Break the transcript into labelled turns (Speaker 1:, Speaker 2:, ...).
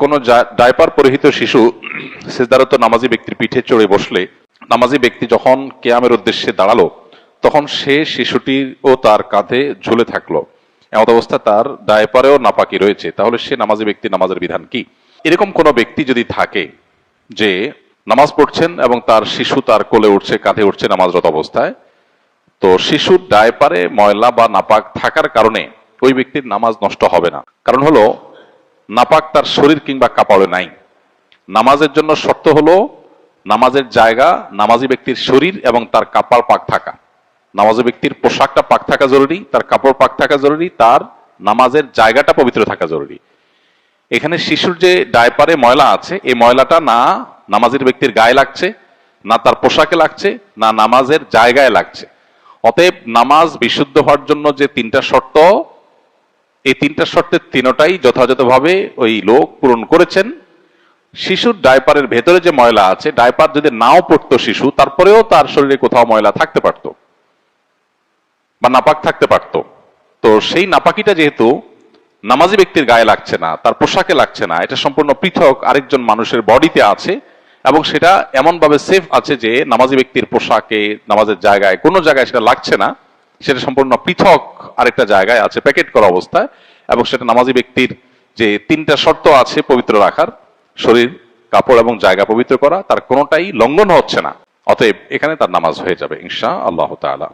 Speaker 1: কোন ডাইপার পরিহিত শিশু সেজদারত নামাজি ব্যক্তির পিঠে চড়ে বসলে, নামাজি ব্যক্তি যখন কেয়ামের উদ্দেশ্যে দাঁড়াল, তখন সে শিশুটির ও তার কাঁধে ঝুলে থাকল। এমন অবস্থা তার ডাইপারেও নাপাকি রয়েছে। তাহলে সে নামাজি ব্যক্তি নামাজের বিধান কি? এরকম কোন ব্যক্তি যদি থাকে যে নামাজ পড়ছেন এবং তার শিশু তার কোলে উঠছে, কাঁধে উঠছে নামাজরত অবস্থায়, তো শিশুর ডায়পারে ময়লা বা নাপাক থাকার কারণে ওই ব্যক্তির নামাজ নষ্ট হবে না। কারণ হলো নাপাক তার শরীর কিংবা কাপড়ে নাই। নামাজের জন্য শর্ত হলো, নামাজের জায়গা নামাজি ব্যক্তির শরীর এবং তার কাপড় পাক থাকা। নামাজি ব্যক্তির পোশাকটা পাক থাকা জরুরি, তার কাপড় পাক থাকা জরুরি, তার নামাজের জায়গাটা পবিত্র থাকা জরুরি। এখানে শিশুর যে ডায়পারে ময়লা আছে, এই ময়লাটা না নামাজের ব্যক্তির গায়ে লাগছে, না তার পোশাকে লাগছে, না নামাজের জায়গায় লাগছে। অতএব নামাজ বিশুদ্ধ হওয়ার জন্য যে তিনটা শর্ত এই তিনটা শর্তের তিনটাই যথাযথভাবে ওই লোক পূরণ করেছেন। শিশুর ডায়পারের ভেতরে যে ময়লা আছে, ডায়পার যদি নাও পড়তো শিশু, তারপরেও তার শরীরে কোথাও ময়লা থাকতে পারত বা নাপাক থাকতে পারত। তো সেই নাপাকিটা যেহেতু নামাজি ব্যক্তির গায়ে লাগছে না, তার পোশাকে লাগছে না, এটা সম্পূর্ণ পৃথক আরেকজন মানুষের বডিতে আছে এবং সেটা এমনভাবে সেফ আছে যে নামাজি ব্যক্তির পোশাকে, নামাজের জায়গায়, কোনো জায়গায় সেটা লাগছে না। সেটা সম্পূর্ণ পৃথক আরেকটা জায়গায় আছে, প্যাকেট করা অবস্থায়, এবং সেটা নামাজি ব্যক্তির যে তিনটা শর্ত আছে পবিত্র রাখার, শরীর, কাপড় এবং জায়গা পবিত্র করা, তার কোনোটাই লঙ্ঘন হচ্ছে না। অতএব এখানে তার নামাজ হয়ে যাবে ইনশা আল্লাহ তাআলা।